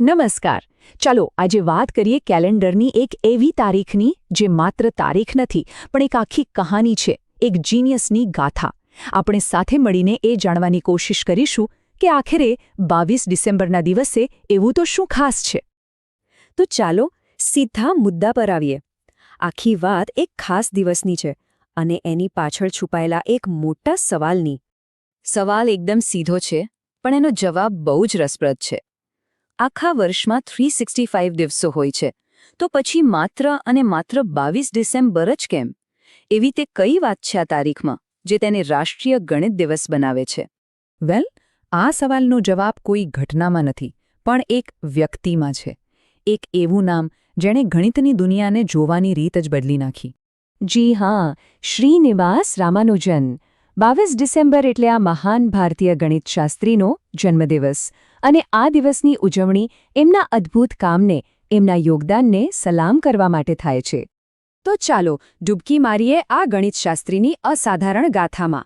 નમસ્કાર. ચાલો આજે વાત કરીએ કેલેન્ડરની એક એવી તારીખની જે માત્ર તારીખ નથી, પણ એક આખી કહાની છે, એક જીનિયસની ગાથા. આપણે સાથે મળીને એ જાણવાની કોશિશ કરીશું કે આખરે બાવીસ ડિસેમ્બરના દિવસે એવું તો શું ખાસ છે? તો ચાલો સીધા મુદ્દા પર આવીએ. આખી વાત એક ખાસ દિવસની છે અને એની પાછળ છુપાયેલા એક મોટા સવાલની. સવાલ એકદમ સીધો છે, પણ એનો જવાબ બહુ જ રસપ્રદ છે. આખા વર્ષમાં થ્રી સિક્સટી ફાઇવ દિવસો હોય છે. તો પછી માત્ર અને માત્ર બાવીસ ડિસેમ્બર જ કેમ? એવી તે કઈ વાત છે આ તારીખમાં, જે તેને રાષ્ટ્રીય ગણિત દિવસ બનાવે છે? વેલ, આ સવાલનો જવાબ કોઈ ઘટનામાં નથી, પણ એક વ્યક્તિમાં છે. એક એવું નામ, જેણે ગણિતની દુનિયાને જોવાની રીત જ બદલી નાખી. જી હા, શ્રીનિવાસ રામાનુજન બાવીસ ડિસેમ્બર એટલે આ મહાન ભારતીય ગણિતશાસ્ત્રીનો જન્મદિવસ. અને આ દિવસની ઉજવણી એમના અદ્ભુત કામને, એમના યોગદાનને સલામ કરવા માટે થાય છે. તો ચાલો, ડૂબકી મારીએ આ ગણિતશાસ્ત્રીની અસાધારણ ગાથામાં.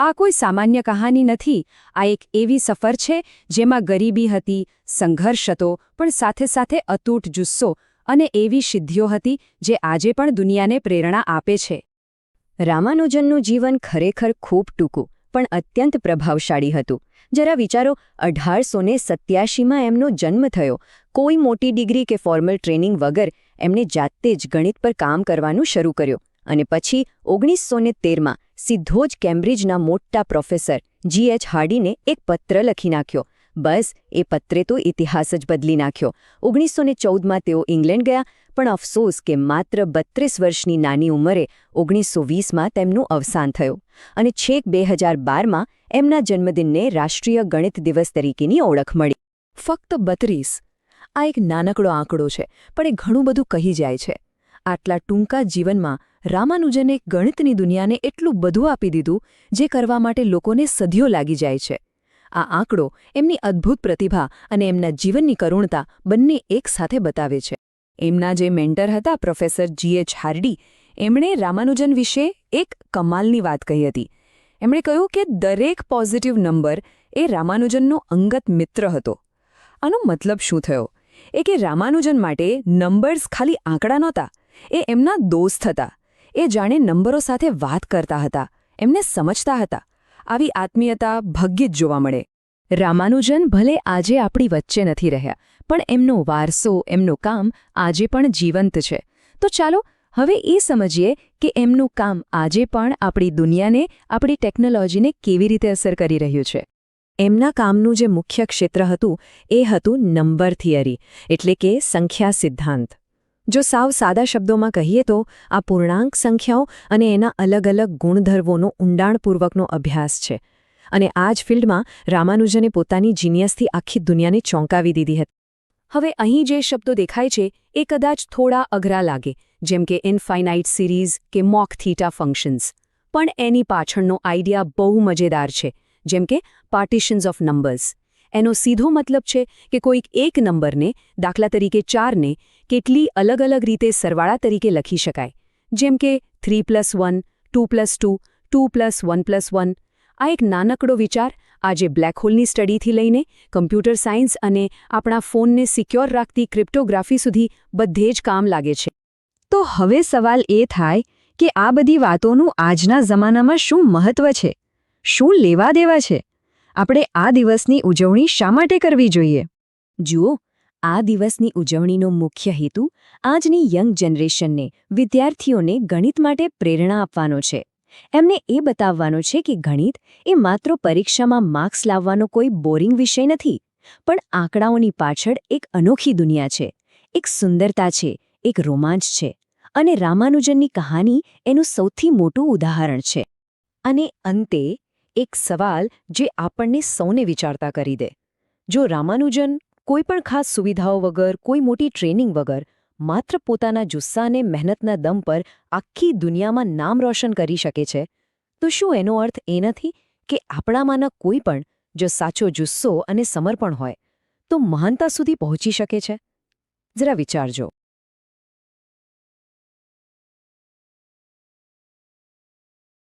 આ કોઈ સામાન્ય કહાની નથી, આ એક એવી સફર છે જેમાં ગરીબી હતી, સંઘર્ષ હતો, પણ સાથે સાથે અતૂટ જુસ્સો અને એવી સિદ્ધિઓ હતી જે આજે પણ દુનિયાને પ્રેરણા આપે છે. રામાનુજનનું જીવન ખરેખર ખૂબ ટૂંકું, પણ અત્યંત પ્રભાવશાળી હતું. જરા વિચારો અઢારસો ને સત્યાસીમાં એમનો જન્મ થયો. કોઈ મોટી ડિગ્રી કે ફોર્મલ ટ્રેનિંગ વગર એમને જાતે જ ગણિત પર કામ કરવાનું શરૂ કર્યું. અને પછી ઓગણીસો ને તેરમાં સીધો જ કેમ્બ્રિજના મોટા પ્રોફેસર જી એચ હાર્ડીને એક પત્ર લખી નાખ્યો. બસ, એ પત્રે તો ઇતિહાસ જ બદલી નાખ્યો. ઓગણીસો ને ચૌદમાં તેઓ ઇંગ્લેન્ડ ગયા, પણ અફસોસ કે માત્ર બત્રીસ વર્ષની નાની ઉંમરે ઓગણીસો વીસમાં તેમનું અવસાન થયું અને છેક બે હજાર બારમાં એમના જન્મદિનને રાષ્ટ્રીય ગણિત દિવસ તરીકેની ઓળખ મળી. ફક્ત બત્રીસ. આ એક નાનકડો આંકડો છે, પણ એ ઘણું બધું કહી જાય છે. આટલા ટૂંકા જીવનમાં રામાનુજને ગણિતની દુનિયાને એટલું બધું આપી દીધું, જે કરવા માટે લોકોને સદીઓ લાગી જાય છે. આ આંકડો એમની અદ્ભુત પ્રતિભા અને એમના જીવનની કરુણતા બંને એક સાથે બતાવે છે. એમના જે મેન્ટર હતા પ્રોફેસર જીએચ હાર્ડી, એમણે રામાનુજન વિશે એક કમાલની વાત કહી હતી. એમણે કહ્યું કે દરેક પોઝિટિવ નંબર એ રામાનુજનનો અંગત મિત્ર હતો. આનો મતલબ શું થયો? એ કે રામાનુજન માટે નંબર્સ ખાલી આંકડા નહોતા, એ એમના દોસ્ત હતા. એ જાણે નંબરો સાથે વાત કરતા હતા, એમને સમજતા હતા. આવી આત્મીયતા ભગ્યે જ જોવા મળે. રામાનુજન ભલે આજે આપણી વચ્ચે નથી રહ્યા, પણ એમનો વારસો, એમનું કામ આજે પણ જીવંત છે. તો ચાલો, હવે એ સમજીએ કે એમનું કામ આજે પણ આપણી દુનિયાને, આપણી ટેકનોલોજીને કેવી રીતે અસર કરી રહ્યું છે. એમના કામનું જે મુખ્ય ક્ષેત્ર હતું, એ હતું નંબર થિયરી, એટલે કે સંખ્યા સિદ્ધાંત. જો સાવ સાદા શબ્દોમાં કહીએ તો, આ પૂર્ણાંક સંખ્યાઓ અને એના અલગ અલગ ગુણધર્વોનો ઊંડાણપૂર્વકનો અભ્યાસ છે. અને આ જ ફિલ્ડમાં રામાનુજને પોતાની જીનિયસથી આખી દુનિયાને ચોંકાવી દીધી હતી. હવે અહીં જે શબ્દો દેખાય છે, એ કદાચ થોડા અઘરા લાગે, જેમ કે ઇનફાઇનાઇટ સિરીઝ કે મોક થીટા ફંક્શન્સ પણ એની પાછળનો આઈડિયા બહુ મજેદાર છે, જેમ કે પાર્ટિશન્સ ઓફ નંબર્સ એનો સીધો મતલબ છે કે કોઈક એક નંબરને, દાખલા તરીકે ચારને, કેટલી અલગ અલગ રીતે સરવાળા તરીકે લખી શકાય. જેમ કે three plus one, two plus two two plus one plus one. આ એક નાનકડો વિચાર આજે બ્લેક હોલની સ્ટડીથી લઈને કમ્પ્યુટર સાયન્સ અને આપણા ફોનને સિક્યોર રાખતી ક્રિપ્ટોગ્રાફી સુધી બધે જ કામ લાગે છે. તો હવે સવાલ એ થાય કે આ બધી વાતોનું આજના જમાનામાં શું મહત્વ છે? શું લેવા દેવા છે? આપણે આ દિવસની ઉજવણી શા માટે કરવી જોઈએ? જુઓ, આ દિવસની ઉજવણીનો મુખ્ય હેતુ આજની યંગ જનરેશનને વિદ્યાર્થીઓને ગણિત માટે પ્રેરણા આપવાનો છે. એમને એ બતાવવાનો છે કે ગણિત એ માત્ર પરીક્ષામાં માર્ક્સ લાવવાનો કોઈ બોરિંગ વિષય નથી, પણ આંકડાઓની પાછળ એક અનોખી દુનિયા છે. એક સુંદરતા છે, એક રોમાંચ છે, અને રામાનુજનની કહાની એનું સૌથી મોટું ઉદાહરણ છે. અને અંતે એક સવાલ જે આપણને સૌને વિચારતા કરી દે. જો રામાનુજન કોઈ પણ ખાસ સુવિધાઓ વગર, કોઈ મોટી ટ્રેનિંગ વગર માત્ર પોતાના જુસ્સા અને મહેનતના દમ પર આખી દુનિયામાં નામ રોશન કરી શકે છે, તો શું એનો અર્થ એ નથી કે આપણામાંના કોઈ પણ જો સાચો જુસ્સો અને સમર્પણ હોય, તો મહાનતા સુધી પહોંચી શકે છે? જરા વિચારજો.